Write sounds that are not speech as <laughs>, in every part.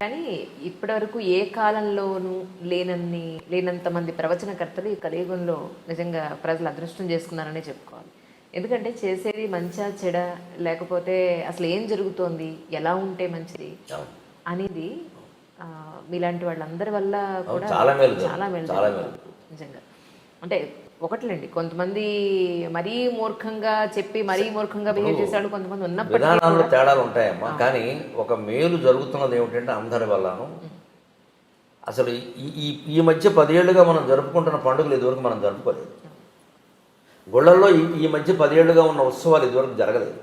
కానీ ఇప్పటివరకు ఏ కాలంలోనూ లేనన్ని లేనంత మంది ప్రవచనకర్తలు ఈ కలియుగంలో నిజంగా ప్రజలు అదృష్టం చేసుకున్నారనే చెప్పుకోవాలి ఎందుకంటే చేసేది మంచా చెడ లేకపోతే అసలు ఏం జరుగుతోంది ఎలా ఉంటే మంచిది అనేది మీలాంటి వాళ్ళందరి వల్ల కూడా చాలా మేలు. చాలా మేలు. నిజంగా అంటే ఒకట్లేండి. కొంతమంది మరీ మూర్ఖంగా చెప్పి మరీ మూర్ఖంగా బిహేవ్ చేసేవాళ్ళు కొంతమంది విధానాల్లో తేడాలు ఉంటాయమ్మా కానీ ఒక మేలు జరుగుతున్నది ఏమిటంటే అందరి వల్లను. అసలు ఈ ఈ మధ్య పదేళ్ళుగా మనం జరుపుకుంటున్న పండుగలు ఇదివరకు మనం జరుపుకోలేదు. గుళ్ళల్లో ఈ ఈ మధ్య పదేళ్ళుగా ఉన్న ఉత్సవాలు ఇదివరకు జరగలేదు.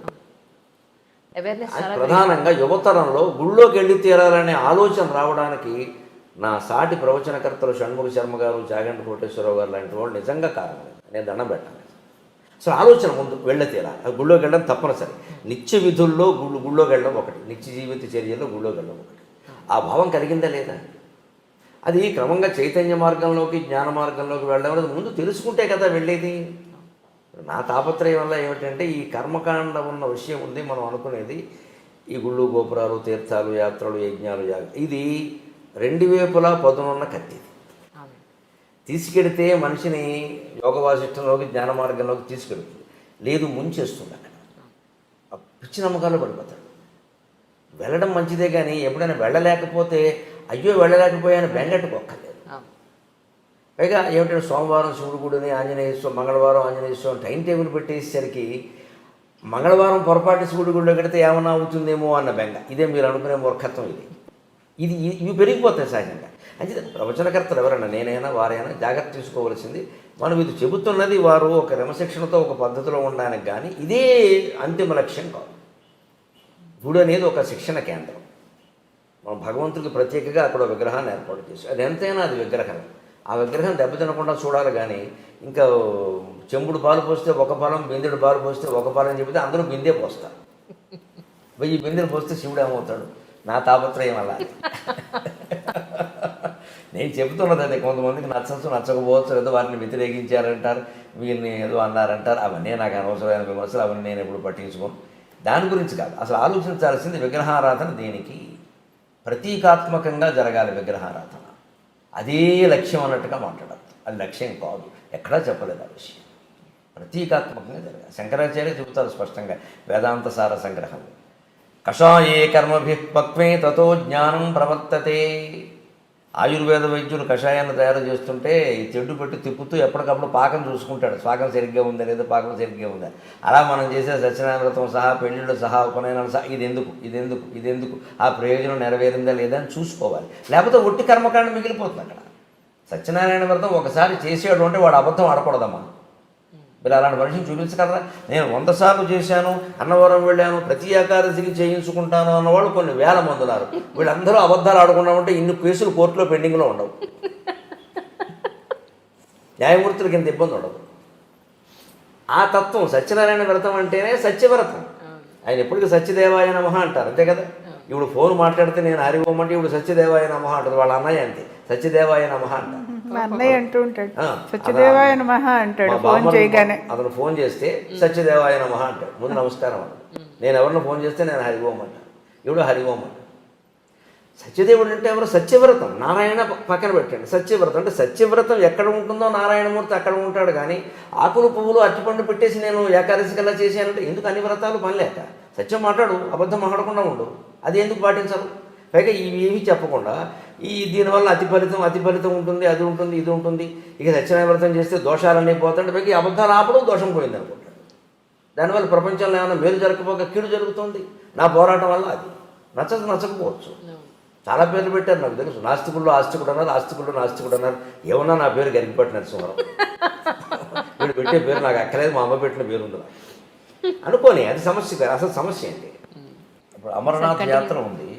ప్రధానంగా యువతరంలో గుళ్ళోకి వెళ్ళి తీరాలనే ఆలోచన రావడానికి నా సాటి ప్రవచనకర్తలు షణ్ముఖ శర్మ గారు చాగంటి కోటేశ్వరరావు గారు లాంటి వాళ్ళు నిజంగా కారణం నేను దండం పెట్టాను. సో ఆలోచన ముందు వెళ్ళ తీరా. ఆ గుళ్ళోకి వెళ్ళడం తప్పనిసరి. నిత్య విధుల్లో గుళ్ళు గుళ్ళోకి వెళ్ళడం ఒకటి. నిత్య జీవిత చర్యల్లో గుళ్ళోకి వెళ్ళడం ఒకటి. ఆ భావం కలిగిందా లేదా? అది క్రమంగా చైతన్య మార్గంలోకి జ్ఞాన మార్గంలోకి వెళ్ళడం అనేది ముందు తెలుసుకుంటే కదా వెళ్ళేది. నా తాపత్రయం వల్ల ఏమిటంటే ఈ కర్మకాండ ఉన్న విషయం ఉంది మనం అనుకునేది. ఈ గుళ్ళు గోపురాలు తీర్థాలు యాత్రలు యజ్ఞాలు ఇది రెండు వైపులా పదునున్న కత్తి. తీసుకెడితే మనిషిని యోగ వాసిష్టంలోకి జ్ఞాన మార్గంలోకి తీసుకెడుతుంది లేదు ముంచేస్తుంది అక్కడ. ఆ పిచ్చి నమ్మకాలు పడిపోతాడు. వెళ్ళడం మంచిదే కానీ ఎప్పుడైనా వెళ్ళలేకపోతే అయ్యో వెళ్ళలేకపోయాను బెంగట్టుకోక్కర్లేదు. పైగా ఏమిటంటే సోమవారం శివుడు గుడిని ఆంజనేయ స్వామి మంగళవారం ఆంజనేయ స్వామి టైం టేబుల్ పెట్టేసరికి మంగళవారం పొరపాటు శివుడి గుడిలో కడితే ఏమన్నా అవుతుందేమో అన్న బెంగ. ఇదే మీరు అనుకునే మూర్ఖత్వం ఇది. ఇది ఇవి పెరిగిపోతాయి సహజంగా. అంటే ప్రవచనకర్తలు ఎవరైనా నేనైనా వారైనా జాగ్రత్త తీసుకోవాల్సింది మనం ఇది చెబుతున్నది వారు ఒక క్రమశిక్షణతో ఒక పద్ధతిలో ఉండడానికి కానీ ఇదే అంతిమ లక్ష్యం కాదు. గుడి అనేది ఒక శిక్షణ కేంద్రం. మనం భగవంతుడికి ప్రత్యేకంగా అక్కడ విగ్రహాన్ని ఏర్పాటు చేసి అది ఎంతైనా అది విగ్రహం ఆ విగ్రహం దెబ్బతినకుండా చూడాలి కానీ ఇంకా చెంబుడు పాలు పోస్తే ఒక పాలం బిందెడు పాలు పోస్తే ఒక పాలం చెబితే అందరూ బిందే పోస్తారు. వెయ్యి బిందెలు పోస్తే శివుడు ఏమవుతాడు? నా తాపత్రయం అలా. నేను చెబుతున్నది అదే కొంతమందికి నచ్చచ్చు నచ్చకపోవచ్చు ఏదో వారిని వ్యతిరేకించారంటారు వీరిని ఏదో అన్నారంటారు అవన్నీ నాకు అనవసరమైన విమర్శలు అవన్నీ నేను ఎప్పుడు పట్టించుకోను. దాని గురించి కాదు అసలు ఆలోచించాల్సింది విగ్రహారాధన దేనికి? ప్రతీకాత్మకంగా జరగాలి విగ్రహారాధన. అదే లక్ష్యం అన్నట్టుగా మాట్లాడద్దు. అది లక్ష్యం కాదు. ఎక్కడా చెప్పలేదు ఆ విషయం. ప్రతీకాత్మకంగా జరగాలి. శంకరాచార్య చెబుతారు స్పష్టంగా వేదాంత సార సంగ్రహం. కషాయే కర్మభి పక్వే తతో జ్ఞానం ప్రవర్తతే. ఆయుర్వేద వైద్యులు కషాయాన్ని తయారు చేస్తుంటే ఈ తెడ్డు పెట్టి తిప్పుతూ ఎప్పటికప్పుడు పాకం చూసుకుంటాడు. పాకం సరిగ్గా ఉందా లేదా? పాకం సరిగ్గా ఉందా? అలా మనం చేసే సత్యనారాయణ వ్రతం సహా పెళ్ళిళ్ళు సహా ఉపనయనాలు సహా ఇది ఎందుకు ఇది ఎందుకు ఇది ఎందుకు ఆ ప్రయోజనం నెరవేరిందా లేదా అని చూసుకోవాలి. లేకపోతే ఒట్టి కర్మకాండ మిగిలిపోతుంది అక్కడ. సత్యనారాయణ వ్రతం ఒకసారి చేసాడు అంటే వాడు అబద్ధం ఆడకూడదమ్మా. మీరు అలాంటి మనిషిని చూపించగలరా నేను వంద సార్లు చేశాను అన్నవరం వెళ్ళాను ప్రతి ఏకాదశికి చేయించుకుంటాను అన్నవాళ్ళు కొన్ని వేల మంది ఉన్నారు. వీళ్ళందరూ అబద్ధాలు ఆడకుండా ఉంటే ఇన్ని కేసులు కోర్టులో పెండింగ్లో ఉండవు. న్యాయమూర్తులకి ఇంత ఇబ్బంది ఉండదు. ఆ తత్వం సత్యనారాయణ వ్రతం అంటేనే సత్యవ్రతం. ఆయన ఎప్పటికీ సత్యదేవాయ నమః అంటారు అంతే కదా? ఇప్పుడు ఫోన్ మాట్లాడితే నేను అంటే ఇప్పుడు సత్యదేవాయ నమః అంటారు వాళ్ళ అన్నయ్య అంతే. సత్యదేవాయ నమః అంటారు. మా అన్నయ్య అంటూ ఉంటాడు. సత్యదేవాయ నమః అంటాడు. ఫోన్ చేయగానే. అతను ఫోన్ చేస్తే సత్యదేవాయ నమః అంటాడు. ముందు నమస్కారం అన్న నేను ఎవరిని ఫోన్ చేస్తే నేను హరి ఓం అంటాను ఇప్పుడు హరి ఓం అంటాను సత్యదేవుడు అంటే ఎవరు? సత్యవ్రతం. నారాయణ పక్కన పెట్టండి. సత్యవ్రతం అంటే సత్యవ్రతం ఎక్కడ ఉంటుందో నారాయణమూర్తి అక్కడ ఉంటాడు కానీ ఆకులు పువ్వులు అరటిపండు పెట్టేసి నేను ఏకాదశి కల్లా చేశానంటే ఎందుకు అన్ని వ్రతాలు పని లేక సత్యం మాట్లాడు. అబద్ధం మాట్లాడకుండా ఉండు. అది ఎందుకు పాటించరు? పైగా ఇవి ఏమీ చెప్పకుండా ఈ దీనివల్ల అతి ఫలితం అతి ఫలితం ఉంటుంది అది ఉంటుంది ఇది ఉంటుంది. ఇక సత్యనారాయణ వ్రతం చేస్తే దోషాలన్నీ పోతాయి పైగా అబద్ధాలు ఆపడం దోషం పోయింది అనుకుంటాడు దానివల్ల ప్రపంచంలో ఏమైనా మేలు జరగకపోక కీడు జరుగుతుంది. నా పోరాటం వల్ల అది. నచ్చదు నచ్చకపోవచ్చు. చాలా పేర్లు పెట్టారు నాకు తెలుసు. నాస్తికుల్లో ఆస్తికుడు అన్నారు ఆస్తికుల్లో నాస్తికుడు అన్నారు. ఏమన్నా నా పేరు గరిగిపట్టి నరసింహరావు. <laughs> వీడు పెట్టే పేరు నాకు అక్కలేదు మా అమ్మ పెట్టిన పేరు ఉంది నాకు. అనుకోని అది సమస్య కాదు. అసలు సమస్య ఏంటి? ఇప్పుడు అమరనాథ్ యాత్ర ఉంది.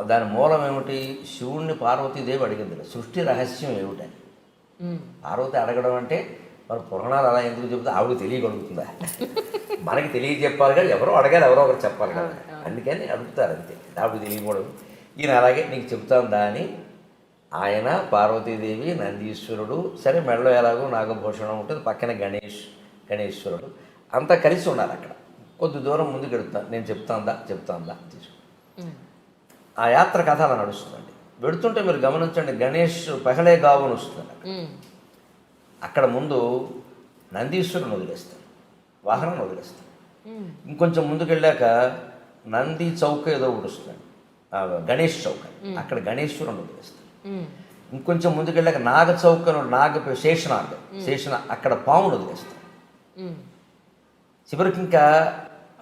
దాని మూలం ఏమిటి? శివుణ్ణి పార్వతీదేవి అడిగింది సృష్టి రహస్యం ఏమిటని. పార్వతి అడగడం అంటే మన పురాణాలు అలా ఎందుకు చెబుతే? ఆవిడ తెలియగలుగుతుందా? మనకి తెలియజెప్పాలి కానీ ఎవరో అడగాలి ఎవరో ఒకరు చెప్పాలి కదా. అందుకని అడుగుతారు అంతే. ఆవిడ తెలియకూడదు. ఈయన అలాగే నీకు చెప్తాందా అని ఆయన పార్వతీదేవి నందీశ్వరుడు సరే మెడలో ఎలాగో నాగభూషణం ఉంటుంది పక్కన గణేష్ గణేశ్వరుడు. అంతా కలిసి ఉన్నారు అక్కడ. కొద్ది దూరం ముందుకు వెళుతాను. నేను చెప్తాందా చెప్తాందా తీసుకు. ఆ యాత్ర కథ అలా నడుస్తుందండి. వెళుతుంటే మీరు గమనించండి గణేష్ పెహలే గావుని వస్తుంది ఉమ్. అక్కడ ముందు నందీశ్వరుని వదిలేస్తాడు వాహనం వదిలేస్తాడు ఉమ్. ఇంకొంచెం ముందుకు వెళ్ళాక నంది చౌక ఏదో ఒకటి వస్తుంది ఆ, గణేష్ చౌక. అక్కడ గణేశ్వరుని వదిలేస్తాడు ఉమ్. ఇంకొంచెం ముందుకు వెళ్ళాక నాగ చౌక అని నాగ శేషనాగ శేషన అక్కడ పామును వదిలేస్తాడు ఉమ్. చివరికి ఇంకా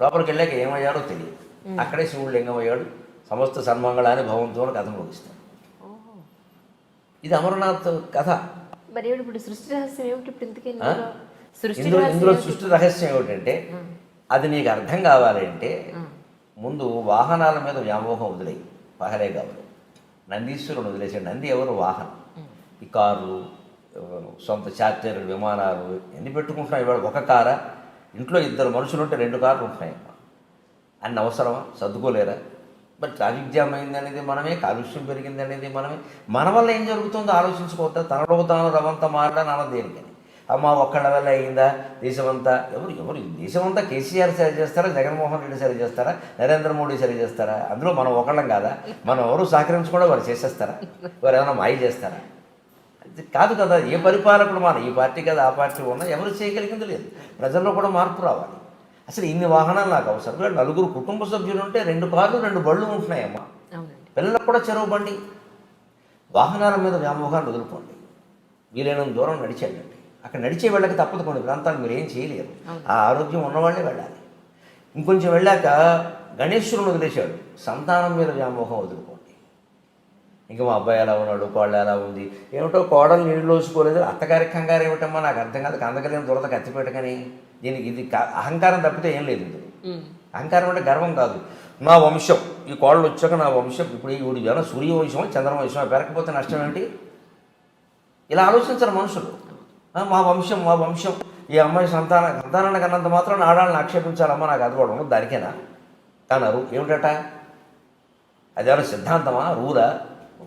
లోపలికి వెళ్ళాక ఏమయ్యారో తెలియదు. అక్కడే శివుడు లింగం అయ్యాడు సమస్త సన్మంగళాన్ని భవంతో కథ ముగిస్తాడు. ఇది అమరనాథ్ కథ. మరి ఇప్పుడు సృష్టి రహస్యం ఏమిటి ఇప్పుడు? ఇందులో? సృష్టి ఇందులో? సృష్టి రహస్యం ఏమిటంటే అది నీకు అర్థం కావాలి అంటే ముందు వాహనాల మీద వ్యామోహం వదిలేయి. పహలే కావాలి. నందీశ్వరుడు వదిలేసాడు నంది ఎవరు? వాహనం. ఈ కార్లు సొంత చార్టర్లు విమానాలు ఎన్ని పెట్టుకుంటున్నాయి ఇవాళ ఒక కారా? ఇంట్లో ఇద్దరు మనుషులు ఉంటే రెండు కార్లు ఉంటున్నాయమ్మా అన్న అవసరమా? సర్దుకోలేరా? మరి ట్రాఫిక్ జామ్ అయింది అనేది మనమే కాలుష్యం పెరిగింది అనేది మనమే. మన వల్ల ఏం జరుగుతుందో ఆలోచించుకోవద్దా? తనలో తాను రవంతా మారడా నాన్న దేనికని అమ్మ ఒక్కడ వల్ల అయిందా? దేశమంతా? ఎవరు ఎవరు? దేశమంతా కేసీఆర్ సరి చేస్తారా? జగన్మోహన్ రెడ్డి సరి చేస్తారా? నరేంద్ర మోడీ సరి చేస్తారా? అందులో మనం ఒకళ్ళం కాదా? మనం ఎవరు సహకరించకుండా వారు చేసేస్తారా? వారు ఏమైనా మాయ చేస్తారా? కాదు కదా ఏ పరిపాలకుడు మన ఈ పార్టీ కదా ఆ పార్టీ ఉన్నా ఎవరు చేయగలిగింది లేదు. ప్రజల్లో కూడా మార్పు రావాలి. అసలు ఇన్ని వాహనాలు నాకు అవసరం. నలుగురు కుటుంబ సభ్యులు ఉంటే రెండు కార్లు రెండు బళ్ళు ఉంటున్నాయమ్మా. పిల్లలకు కూడా చెరువు బండి. వాహనాల మీద వ్యామోహాన్ని వదులుకోండి. వీలైనంత దూరం నడిచేయండి. అక్కడ నడిచే వెళ్ళక తప్పదు. కొన్ని ప్రాంతాలు మీరు ఏం చేయలేరు. ఆ ఆరోగ్యం ఉన్నవాళ్ళే వెళ్ళాలి. ఇంకొంచెం వెళ్ళాక గణేశ్వరుని వదిలేశాడు. సంతానం మీద వ్యామోహం వదులుకోండి ఇంకా మా అబ్బాయి ఎలా ఉన్నాడు కోళ్ళు ఎలా ఉంది ఏమిటో కోడలు నీళ్ళు లోసుకోలేదు అత్తగారి కంగారు ఏమిటమ్మా నాకు అర్థం కాదు కందకలేని దురద కత్తిపెట్టకని దీనికి ఇది అహంకారం తప్పితే ఏం లేదు ఇందులో. అహంకారం అంటే గర్వం కాదు. నా వంశం ఈ కోళ్ళు వచ్చాక నా వంశం ఇప్పుడు ఈవిడ ఏమైనా సూర్యవంశమా చంద్రవంశమా పెరగకపోతే నష్టం ఏంటి ఇలా ఆలోచించరు మనుషులు. మా వంశం మా వంశం. ఈ అమ్మాయి సంతాన సంతానాన్ని కన్నంత మాత్రం ఆడాలని ఆక్షేపించాలమ్మా నాకు అది కూడా దానికేనా? అన్నారు. ఏమిటట? అదేమైనా సిద్ధాంతమా? రూలా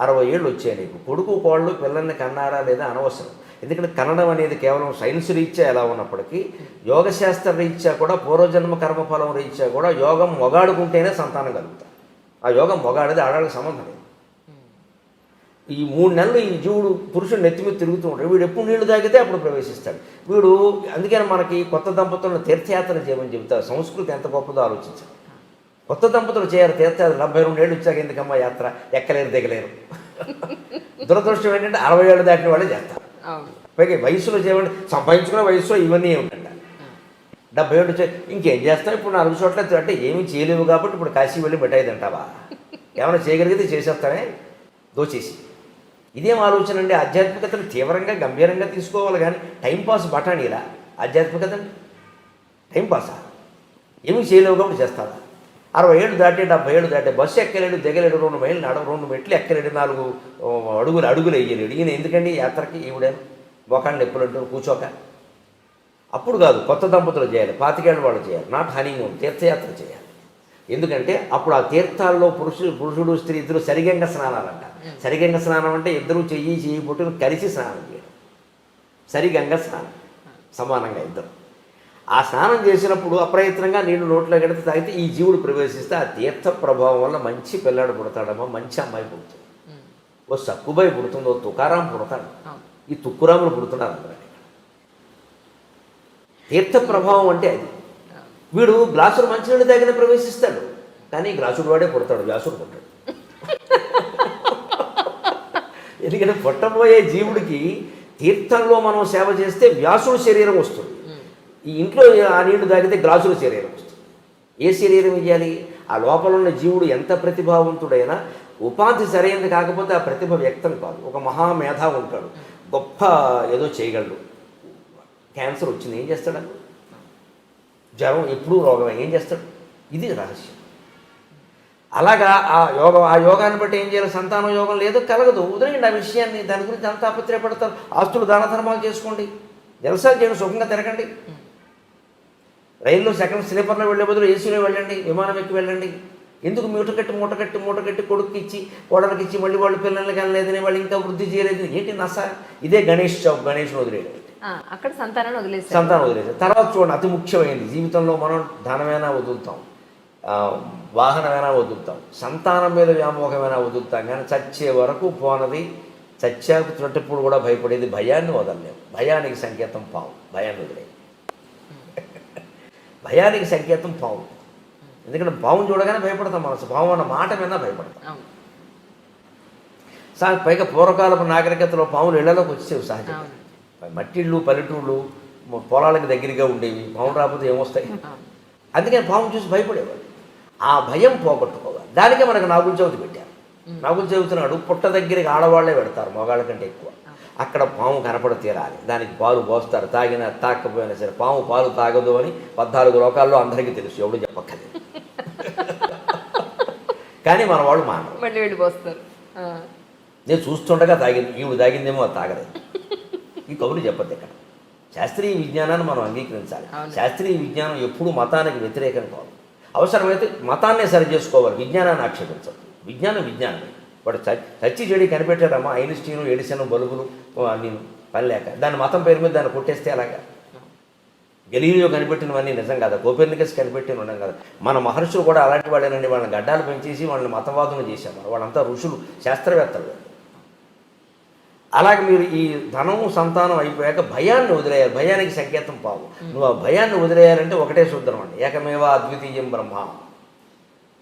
అరవై ఏళ్ళు వచ్చాయి నీకు. కొడుకు కోళ్ళు పిల్లల్ని కన్నారా లేదా అనవసరం. ఎందుకంటే కన్నడం అనేది కేవలం సైన్స్ రీత్యా ఎలా ఉన్నప్పటికీ యోగశాస్త్ర రీత్యా కూడా పూర్వజన్మ కర్మఫలం రీత్యా కూడా యోగం మొగాడుకుంటేనే సంతానం కలుగుతాం ఆ యోగం మొగాడేది ఆడాళ్ళకి సంబంధం లేదు. ఈ మూడు నెలలు ఈ జీవుడు పురుషుడు నెత్తి మీద తిరుగుతూ ఉంటాడు. వీడు ఎప్పుడు నీళ్ళు తాగితే అప్పుడు ప్రవేశిస్తాడు. వీడు అందుకని మనకి కొత్త దంపతులను తీర్థయాత్ర చేయమని చెబుతారు. సంస్కృతి ఎంత గొప్పదో ఆలోచించాలి కొత్త దంపతులు చేయరు తీర్థయాత్ర డెబ్బై రెండు ఏళ్ళు వచ్చాక ఎందుకమ్మా యాత్ర? ఎక్కలేరు దిగలేరు. దురదృష్టం ఏంటంటే అరవై ఏళ్ళు దాటిన వాళ్ళే చేస్తారు. పైగా వయసులో చేయమంటే సంపాదించుకునే వయసులో ఇవన్నీ ఉంటాయి డెబ్బై ఏళ్ళు ఇంకేం చేస్తావు ఇప్పుడు నాలుగు చోట్ల అంటే ఏమీ చేయలేవు కాబట్టి ఇప్పుడు కాశీ వెళ్ళి మిఠాయి తింటావా? ఏమైనా చేయగలిగితే చేసేస్తానే దోచేసి. ఇదేం ఆలోచన అండి. ఆధ్యాత్మికతను తీవ్రంగా గంభీరంగా తీసుకోవాలి కానీ టైంపాస్ బఠానీలా? ఆధ్యాత్మికత టైంపాసా ఏమీ చేయలేవు కాబట్టి చేస్తావా? అరవై ఏళ్ళు దాటి డెబ్బై ఏళ్ళు దాటి బస్సు ఎక్కలేడు దిగలేడు రెండు మైళ్ళు నడ రెండు మెట్లు ఎక్కలేడు నాలుగు అడుగులు అడుగులు వేయలేడు. ఈయన ఎందుకండి యాత్రకి? ఈవిడేను మొఖాన్ని నొప్పులు అంటూ కూర్చోక. అప్పుడు కాదు కొత్త దంపతులు చేయాలి పాతికేళ్ళ వాళ్ళు చేయాలి నాట్ హనీమూన్ తీర్థయాత్ర చేయాలి. ఎందుకంటే అప్పుడు ఆ తీర్థాల్లో పురుషుడు పురుషుడు స్త్రీ ఇద్దరు సరిగంగ స్నానాలు అంట సరిగంగ స్నానం అంటే ఇద్దరు చెయ్యి చెయ్యి పుట్టును కలిసి స్నానం చేయడం సరిగంగ స్నానం. సమానంగా ఇద్దరు. ఆ స్నానం చేసినప్పుడు అప్రయత్నంగా నీళ్ళు నోట్లో కడితే తాగితే ఈ జీవుడు ప్రవేశిస్తే ఆ తీర్థ ప్రభావం వల్ల మంచి పిల్లాడు పుడతాడమ్మా మంచి అమ్మాయి పుడుతుంది. ఓ సక్కుబాయి పుడుతుంది ఓ తుకారాం పుడతాడు. ఈ తుక్కురాములు పుడుతున్నారు అందరూ తీర్థ ప్రభావం అంటే అది. వీడు గ్లాసులు మంచినీళ్ళు తాగిన ప్రవేశిస్తాడు. కానీ గ్లాసుడు వాడే పుడతాడు వ్యాసుడు పుట్టాడు. <laughs> ఎందుకంటే పుట్టబోయే జీవుడికి తీర్థంలో మనం సేవ చేస్తే వ్యాసుడు శరీరం వస్తుంది. ఈ ఇంట్లో ఆ నీళ్ళు తాగితే గ్లాసులో శరీరం వస్తుంది. ఏ శరీరం ఇవ్వాలి ఆ లోపల ఉన్న జీవుడు ఎంత ప్రతిభావంతుడైనా ఉపాధి సరైనది కాకపోతే ఆ ప్రతిభ వ్యక్తం కాదు. ఒక మహామేధా ఉంటాడు. గొప్ప ఏదో చేయగలడు. క్యాన్సర్ వచ్చింది ఏం చేస్తాడు జ్వరం ఎప్పుడూ రోగమే ఏం చేస్తాడు? ఇది రహస్యం. అలాగా ఆ యోగం ఆ యోగాన్ని బట్టి ఏం చేయాలి? సంతానం యోగం లేదు కలగదు. వదిలేయండి ఆ విషయాన్ని. దాని గురించి అంత తాపత్రయపడతారు ఆస్తులు దాన ధర్మాలు చేసుకోండి. జలసాలు చేయండి సుఖంగా తిరగండి. రైల్లో సెకండ్ స్లీపర్లో వెళ్ళే బదులు ఏసీలో వెళ్ళండి విమానం ఎక్కి వెళ్ళండి. ఎందుకు మూట కట్టి మూట కట్టి మూట కట్టి కొడుకు ఇచ్చి కోడలికి ఇచ్చి మళ్ళీ వాళ్ళు పిల్లలకి వెళ్ళలేదని వాళ్ళు ఇంకా వృద్ధి చేయలేదు ఏంటి నస? ఇదే గణేష్ చౌక్ గణేష్ వదిలేయడం. ఆ, అక్కడ సంతానాన్ని వదిలేస్తారు సంతానం వదిలేసారు తర్వాత చూడండి అతి ముఖ్యమైనది. జీవితంలో మనం ధనమైనా వదులుతాం. వాహనమైనా వదులుతాం. సంతానం మీద వ్యామోహమైనా వదులుతాం. కానీ చచ్చే వరకు పోనది. చచ్చాకు చుట్టప్పుడు కూడా భయపడేది భయాన్ని వదలలేము భయానికి సంకేతం పావు. భయాన్ని వదిలే భయానికి సంకేతం పావు. ఎందుకంటే పావును చూడగానే భయపడతాం మనసు పావు అన్న మాట విన్నా భయపడతాం. సా పైగా పూర్వకాలపు నాగరికతలో పాములు ఇళ్ళలోకి వచ్చేవి సహజంగా. మట్టిళ్ళు పల్లెటూళ్ళు పొలాలకు దగ్గరగా ఉండేవి. పాములు రాకపోతే ఏమొస్తాయి? అందుకని పాము చూసి భయపడేవాడు ఆ భయం పోగొట్టుకోవాలి. దానికే మనకు నాగుల చవితి పెట్టారు. నాగుల నాడు పుట్ట దగ్గరికి ఆడవాళ్ళే పెడతారు మగాళ్ళ కంటే ఎక్కువ. అక్కడ పాము కనపడ తీరాలి. దానికి పాలు పోస్తారు. తాగినా తాకపోయినా సరే పాము పాలు తాగదు అని పద్నాలుగు లోకాల్లో అందరికీ తెలుసు. ఎవడు చెప్పక్కర్లేదు. కానీ మన వాళ్ళు మానరు. మళ్ళీ వెళ్ళి పోస్తారు. నేను చూస్తుండగా తాగింది. ఈవిడ తాగిందేమో అది తాగలేదు. ఈ కబురు చెప్పద్దు ఇక్కడ. శాస్త్రీయ విజ్ఞానాన్ని మనం అంగీకరించాలి. శాస్త్రీయ విజ్ఞానం ఎప్పుడూ మతానికి వ్యతిరేకం కాదు. అవసరమైతే మతాన్నే సరి చేసుకోవాలి. విజ్ఞానాన్ని ఆక్షేపించదు విజ్ఞానం విజ్ఞానమే. వాడు చచ్చి చెడి కనిపెట్టాడమ్మా ఐన్స్టీను ఎడిసన్ బల్బులు అన్ని పని లేక. దాని మతం పేరు మీద దాన్ని కొట్టేస్తే అలాగా గెలీలియో కనిపెట్టినవన్నీ నిజం కదా. కోపెర్నికస్ కనిపెట్టిన ఉండం కదా. మన మహర్షులు కూడా అలాంటి వాళ్ళేనండి. వాళ్ళని గడ్డాలు పెంచేసి వాళ్ళని మతవాదులు చేసేవారు వాళ్ళంతా ఋషులు శాస్త్రవేత్తలు. అలాగే మీరు ఈ ధనము సంతానం అయిపోయాక భయాన్ని వదిలేయాలి. భయానికి సంకేతం పావు. నువ్వు ఆ భయాన్ని వదిలేయాలంటే ఒకటే సూత్రం అండి. ఏకమేవా అద్వితీయం బ్రహ్మ.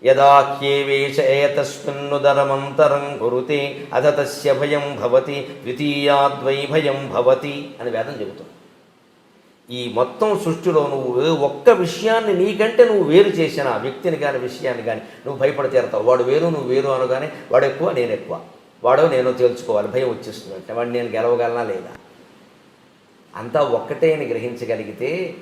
యదాఖ్యేవేశ ఏతస్మిన్నుదరమంతరం కురుతే అధ తస్య భయం భవతి ద్వితీయాద్వై భయం భవతి అని వేదం చెబుతుంది. ఈ మొత్తం సృష్టిలో నువ్వు ఒక్క విషయాన్ని నీకంటే నువ్వు వేరు చేసిన ఆ వ్యక్తిని కానీ విషయాన్ని కానీ నువ్వు భయపడి తీరతావు. వాడు వేరు నువ్వు వేరు అనగానే వాడు ఎక్కువ నేను ఎక్కువ. వాడో నేను తేల్చుకోవాలి భయం వచ్చేస్తుంది అంటే వాడు నేను గెలవగలనా లేదా? అంతా ఒక్కటే అని గ్రహించగలిగితే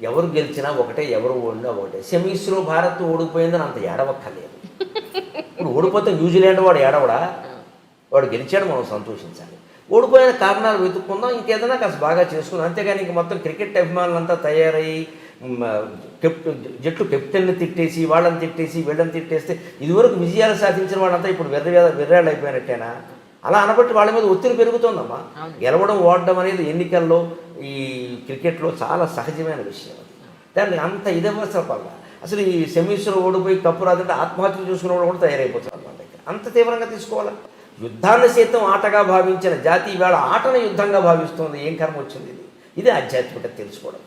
ఎవరు గెలిచినా ఒకటే ఎవరు ఓడినా ఒకటే. సెమీస్లో భారత్ ఓడిపోయిందని అంత ఏడవక్కర్లేదు. ఇప్పుడు ఓడిపోతే న్యూజిలాండ్ వాడు ఏడవడా? వాడు గెలిచాడు మనం సంతోషించాలి. ఓడిపోయిన కారణాలు వెతుక్కుందాం ఇంకేదైనా కాస్త బాగా చేసుకుందాం. అంతేగాని ఇంక మొత్తం క్రికెట్ అభిమానులంతా తయారయ్యి మ్, కెప్ట్ జట్టు కెప్టెన్ని తిట్టేసి వాళ్ళని తిట్టేసి వీళ్ళని తిట్టేస్తే ఇదివరకు విజయాలు సాధించిన వాళ్ళంతా ఇప్పుడు వెర్ర వెర్రాళ్ళు అయిపోయినట్టేనా? అలా అనబట్టి వాళ్ళ మీద ఒత్తిడి పెరుగుతోందమ్మా. గెలవడం ఓడడం అనేది ఎన్నికల్లో ఈ క్రికెట్లో చాలా సహజమైన విషయం దాన్ని అంత ఇదవసరం వల్ల అసలు ఈ సెమీస్లో ఓడిపోయి కప్పు రాదంటే ఆత్మహత్యలు చూసుకునే వాళ్ళు కూడా తయారైపోతున్నారు మన దగ్గర అంత తీవ్రంగా తీసుకోవాలా? యుద్ధాన్ని సైతం ఆటగా భావించిన జాతి ఈవేళ ఆటను యుద్ధంగా భావిస్తుంది. ఏం కర్మ వచ్చింది ఇది? ఇది ఆధ్యాత్మికత తెలుసుకోవడం.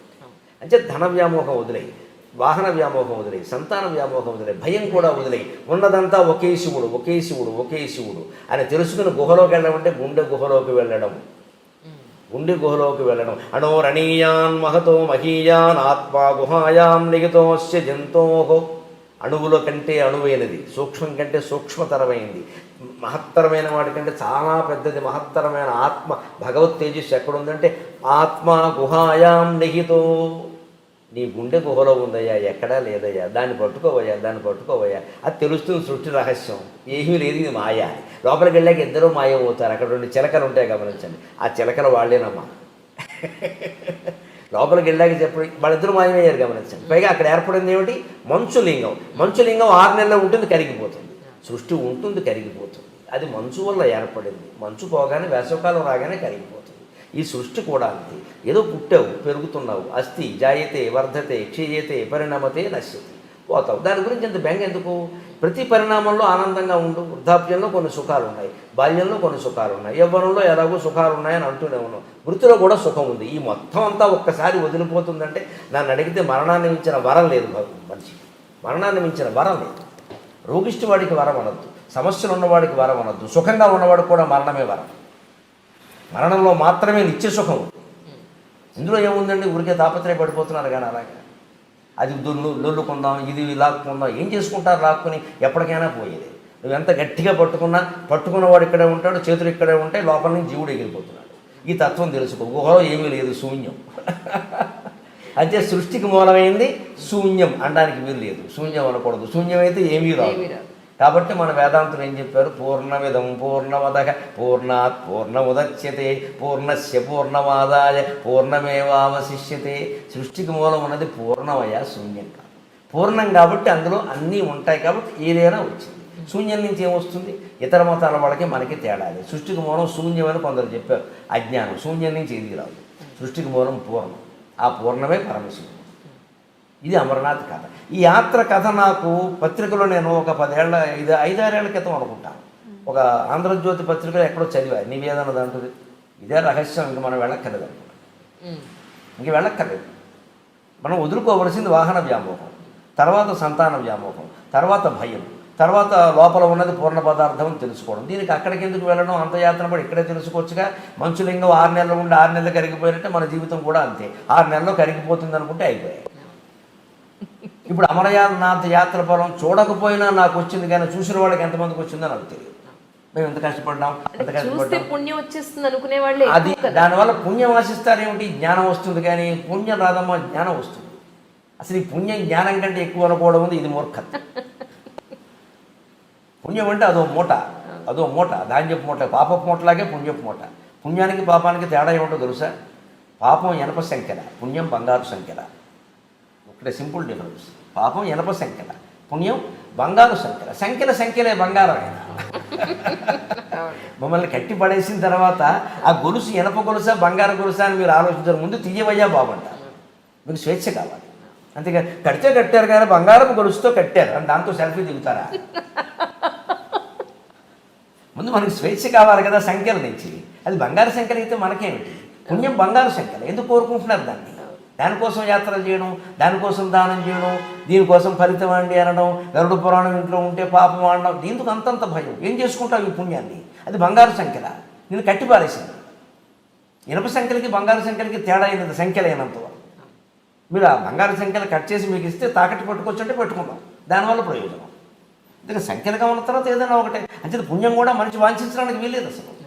అంటే ధన వ్యామోహం వదిలేయి వాహన వ్యామోహం వదిలే సంతాన వ్యామోహం వదిలే భయం కూడా వదిలే ఉన్నదంతా ఒకే శివుడు ఒకే శివుడు ఒకే శివుడు అని తెలుసుకుని గుహలోకి వెళ్ళడం అంటే గుండె గుహలోకి వెళ్ళడం గుండె గుహలోకి వెళ్ళడం. అణోరణీయాన్ మహతో మహీయాన్ ఆత్మా గుహాయాం నిగితోస్య జంతోహో అణువుల కంటే అణువైనది సూక్ష్మం కంటే సూక్ష్మతరమైంది. మహత్తరమైన వాటికంటే చాలా పెద్దది మహత్తరమైన ఆత్మ. భగవత్ తేజస్సు ఎక్కడుందంటే ఆత్మ గుహాయాం నిహితో. నీ గుండె గుహలో ఉందయ్యా ఎక్కడా లేదయ్యా దాన్ని పట్టుకోవయ్యా దాన్ని పట్టుకోవయ్యా. అది తెలుస్తుంది సృష్టి రహస్యం. ఏమీ లేదు ఇది మాయ లోపలికి వెళ్ళాక ఇద్దరూ మాయమవుతారు. అక్కడ రెండు చిలకలు ఉంటాయి గమనించండి. ఆ చిలకలు వాళ్ళేనమ్మా. లోపలికి వెళ్ళాక చెప్పి వాళ్ళిద్దరూ మాయమయ్యారు గమనించండి. పైగా అక్కడ ఏర్పడింది ఏమిటి? మంచు లింగం మంచు లింగం ఆరు నెలల్లో ఉంటుంది కరిగిపోతుంది. సృష్టి ఉంటుంది కరిగిపోతుంది. అది మంచు వల్ల ఏర్పడింది. మంచు పోగానే వేసవకాలం రాగానే కరిగిపోతుంది. ఈ సృష్టి కూడా అంతే. ఏదో పుట్టావు పెరుగుతున్నావు అస్థి జాయతే వర్ధతే క్షీయతే పరిణామతే నశ్యతే. పోతావు. దాని గురించి అంత బెంగ ఎందుకు? ప్రతి పరిణామంలో ఆనందంగా ఉండు. వృద్ధాప్యంలో కొన్ని సుఖాలు ఉన్నాయి బాల్యంలో కొన్ని సుఖాలు ఉన్నాయి యవ్వనంలో ఎలాగో సుఖాలు ఉన్నాయని అంటూనే ఉన్నాం వృత్తిలో కూడా సుఖం ఉంది. ఈ మొత్తం అంతా ఒక్కసారి వదిలిపోతుందంటే నన్ను అడిగితే మరణాన్ని మించిన వరం లేదు మనిషి మరణాన్ని మించిన వరం లేదు. రోగిష్టి వాడికి వరం అనొద్దు. సమస్యలు ఉన్నవాడికి వరం అనొద్దు. సుఖంగా ఉన్నవాడికి కూడా మరణమే వరం. మరణంలో మాత్రమే నిత్య సుఖం. ఇందులో ఏముందండి? ఊరికే తాపత్రయ పడిపోతున్నారు కానీ అలాగా. అది దొల్లు లొల్లుకుందాం ఇది లాక్కుందాం ఏం చేసుకుంటారు లాక్కుని ఎప్పటికైనా పోయేది. నువ్వు ఎంత గట్టిగా పట్టుకున్నా పట్టుకున్నవాడు ఇక్కడే ఉంటాడు చేతులు ఇక్కడే ఉంటాయి లోపల నుంచి జీవుడు ఎగిరిపోతున్నాడు. ఈ తత్వం తెలుసుకో గుహలో ఏమీ లేదు శూన్యం. <laughs> అంటే సృష్టికి మూలమైంది శూన్యం అనడానికి వీలు లేదు. శూన్యం అనకూడదు. శూన్యం అయితే ఏమీ ఏమీ రాదు. కాబట్టి మన వేదాంతులు ఏం చెప్పారు? పూర్ణమిదం పూర్ణమదక పూర్ణాత్ పూర్ణముదచ్యతే పూర్ణస్య పూర్ణమాదాయ పూర్ణమేవావశిష్యతే. సృష్టికి మూలం ఉన్నది పూర్ణమయ శూన్యం కాదు. పూర్ణం కాబట్టి అందులో అన్నీ ఉంటాయి కాబట్టి ఏదైనా వచ్చింది. శూన్యం నుంచి ఏమొస్తుంది ఇతర మతాల వాళ్ళకి మనకి తేడా లేదు. సృష్టికి మూలం శూన్యమని కొందరు చెప్పారు. అజ్ఞానం శూన్యం నుంచి ఏది రాదు. సృష్టికి మూలం పూర్ణం. ఆ పూర్ణమే పరమశివుడు ఇది అమర్నాథ్ కథ. ఈ యాత్ర కథ నాకు పత్రికలో నేను ఒక పదేళ్ళ ఐదు ఐదారేళ్ళ క్రితం అనుకుంటాను. ఒక ఆంధ్రజ్యోతి పత్రికలో ఎక్కడో చదివా నివేదన దాంట్లో. ఇదే రహస్యం ఇంక మనం వెళ్ళక్కర్లేదు అనుకున్నాను ఉమ్. ఇంక వెళ్ళక్కర్లేదు. మనం వదులుకోవలసింది వాహన వ్యామోహం తర్వాత సంతాన వ్యామోహం తర్వాత భయం తర్వాత లోపల ఉన్నది పూర్ణ పదార్థం అని తెలుసుకోవడం. దీనికి అక్కడికి ఎందుకు వెళ్ళడం? అంత యాత్ర పడి ఇక్కడే తెలుసుకోవచ్చుగా. మంచులింగం ఆరు నెలలు ఉండి ఆరు నెలలు కరిగిపోయినట్టే మన జీవితం కూడా అంతే. ఆరు నెలల్లో కరిగిపోతుంది అనుకుంటే అయిపోయాయి. ఇప్పుడు అమరనాథ్ యాత్ర ఫలం చూడకపోయినా నాకు వచ్చింది కానీ చూసిన వాళ్ళకి ఎంతమందికి వచ్చిందో నాకు తెలియదు. మేము ఎంత కష్టపడ్డాం ఎంత కష్టపడ్డాం. పుణ్యం వచ్చేస్తుంది అనుకునే వాళ్ళే అది. దానివల్ల పుణ్యం ఆశిస్తారేమిటి? జ్ఞానం వస్తుంది కానీ పుణ్యం రాదమ్మా జ్ఞానం వస్తుంది. అసలు ఈ పుణ్యం జ్ఞానం కంటే ఎక్కువ అనుకోవడం ఉంది ఇది మూర్ఖత్వం. పుణ్యం అంటే అదో మూట అదో మూట ధాన్యపు మూట పాపపు మూటలాగే పుణ్యపు మూట. పుణ్యానికి పాపానికి తేడా ఏమిటో తెలుసా? పాపం ఎనప సంఖ్యల పుణ్యం బంగారు సంఖ్యల. ఒకటే సింపుల్ డిఫరెన్స్. పాపం ఎనప సంఖ్యల. పుణ్యం బంగారు సంఖ్యల. సంఖ్యల సంఖ్యలే బంగారం అయినా మమ్మల్ని కట్టి పడేసిన తర్వాత ఆ గొలుసు ఎనప గొలుసా బంగారం గొలుసా అని మీరు ఆలోచించారు ముందు తీయవయ్యా బాగుంటారు మీకు స్వేచ్ఛ కావాలి. అంతేగా కడితే కట్టారు కానీ బంగారం గొలుసుతో కట్టారు అని దాంతో సెల్ఫీ దిగుతారా? ముందు మనకి స్వేచ్ఛ కావాలి కదా సంఖ్యల నుంచి అది బంగారు సంఖ్యలు అయితే మనకేమిటి? పుణ్యం బంగారు సంఖ్యలు. ఎందుకు కోరుకుంటున్నారు దాన్ని? దానికోసం యాత్రలు చేయడం దానికోసం దానం చేయడం దీనికోసం ఫలితం అండి అనడం గరుడ పురాణం ఇంట్లో ఉంటే పాపం ఆడడం దీంతో అంతంత భయం. ఏం చేసుకుంటావు ఈ పుణ్యాన్ని? అది బంగారు సంఖ్యల. నేను కట్టిపారేసింది. ఇనప సంఖ్యలకి బంగారు సంఖ్యలకి తేడా అయినది సంఖ్యలైనంత మీరు ఆ బంగారు సంఖ్యలు కట్ చేసి మీకు ఇస్తే తాకట్టు పట్టుకోవచ్చు అంటే పెట్టుకుందాం. దానివల్ల ప్రయోజనం. ఇంకా సంఖ్యలుగా ఉన్న తర్వాత ఏదైనా ఒకటే. అంటే పుణ్యం కూడా మనిషి వాంఛించడానికి వీల్లేదు అసలు.